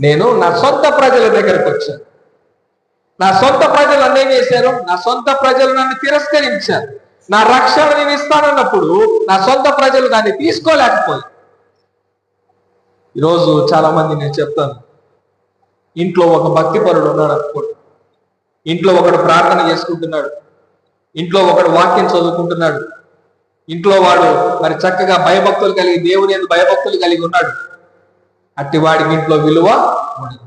నేను నా సొంత ప్రజల దగ్గరకు వచ్చాను. నా సొంత ప్రజలు అన్నేం చేశారు? నా సొంత ప్రజలు నన్ను తిరస్కరించారు. నా రక్షణ నేను ఇస్తానన్నప్పుడు నా సొంత ప్రజలు దాన్ని తీసుకోలేకపోయారు. ఈరోజు చాలా మంది నేను చెప్తాను. ఇంట్లో ఒక భక్తిపరుడు ఉన్నాడు అనుకోండి. ఇంట్లో ఒకడు ప్రార్థన చేసుకుంటున్నాడు. ఇంట్లో ఒకడు వాక్యం చదువుకుంటున్నాడు. ఇంట్లో వాడు మరి చక్కగా భయభక్తులు కలిగి దేవుని భయభక్తులు కలిగి ఉన్నాడు. అట్టి వాడికి ఇంట్లో విలువ ఉండదు.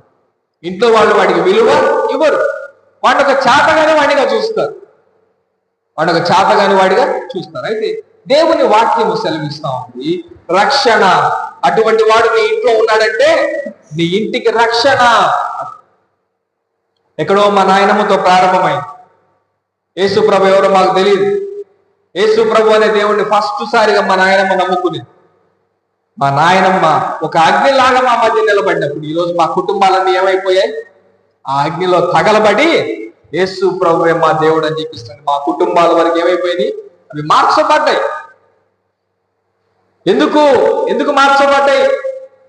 ఇంట్లో వాళ్ళు వాడికి విలువ ఇవ్వరు. వాడిని ఒక చేతగానే వాడిగా చూస్తారు. వాడిని ఒక చేతగాని వాడిగా చూస్తారు. అయితే దేవుని వాక్యము సెలవిస్తా ఉంది రక్షణ. అటువంటి వాడు నీ ఇంట్లో ఉన్నాడంటే నీ ఇంటికి రక్షణ. ఎక్కడో మా నాయనమ్మతో ప్రారంభమైంది యేసు ప్రభు ఎవరో మాకు తెలియదు. యేసు ప్రభు అనే దేవుణ్ణి ఫస్ట్ సారిగా మా నాయనమ్మ నమ్ముకునేది. మా నాయనమ్మ ఒక అగ్నిలాగా మా మధ్య నిలబడినప్పుడు ఈరోజు మా కుటుంబాలన్నీ ఏమైపోయాయి? ఆ అగ్నిలో తగలబడి యేసు ప్రభువే మా దేవుడు అని చెప్పిస్తుంది మా కుటుంబాల వరకు ఏమైపోయినాయి అవి మార్చబడ్డాయి. ఎందుకు? ఎందుకు మార్చబడ్డాయి?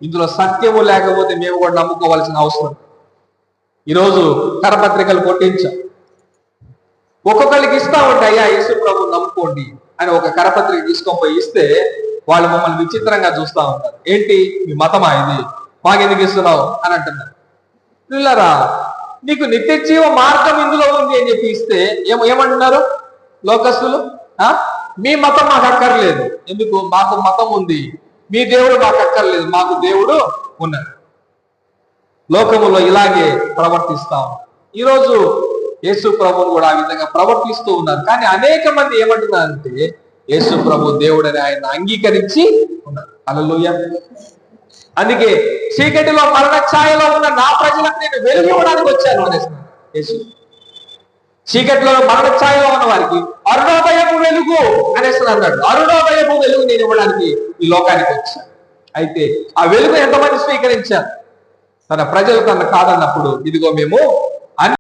ఇందులో సత్యము లేకపోతే మేము కూడా నమ్ముకోవాల్సిన అవసరం. ఈరోజు కరపత్రికలు కొట్టించాం. ఒక్కొక్కరికి ఇస్తా ఉంటాయి అయ్యా యేసు ప్రభు నమ్ముకోండి అని ఒక కరపత్రిక తీసుకొని పోయి ఇస్తే వాళ్ళు మమ్మల్ని విచిత్రంగా చూస్తా ఉంటారు. ఏంటి? మీ మతమా ఇది? మాకెందుకు ఇస్తున్నావు? అని అంటున్నారు. పిల్లరా నీకు నిత్య జీవ మార్గం ఇందులో ఉంది అని చెప్పి ఇస్తే ఏమ ఏమంటున్నారు? లోకస్తులు? ఆ? మీ మతం మాకు అక్కర్లేదు ఎందుకు? మాకు మతం ఉంది. మీ దేవుడు మాకు అక్కర్లేదు మాకు దేవుడు ఉన్నాడు లోకములో ఇలాగే ప్రవర్తిస్తాం ఈరోజు యేసు ప్రభువు కూడా ఆ విధంగా ప్రవర్తిస్తూ ఉన్నారు. కానీ అనేక మంది ఏమంటున్నారంటే యేసు ప్రభు దేవుడని ఆయన అంగీకరించి ఉన్నారు. అలలుయ అందుకే చీకటిలో మరణ ఛాయలో ఉన్న నా ప్రజలకు నేను వెలుగు ఇవ్వడానికి వచ్చాను అనేస్తున్నాను యేసు. చీకటిలో మరణ ఛాయలో ఉన్న వారికి అరుణోదయపు వెలుగు అనేసి అన్నాడు అరుణోదయపు వెలుగు నేను ఇవ్వడానికి ఈ లోకానికి వచ్చాను. అయితే ఆ వెలుగు ఎంతమంది స్వీకరించారు? తన ప్రజలు తన కాదన్నప్పుడు ఇదిగో మేము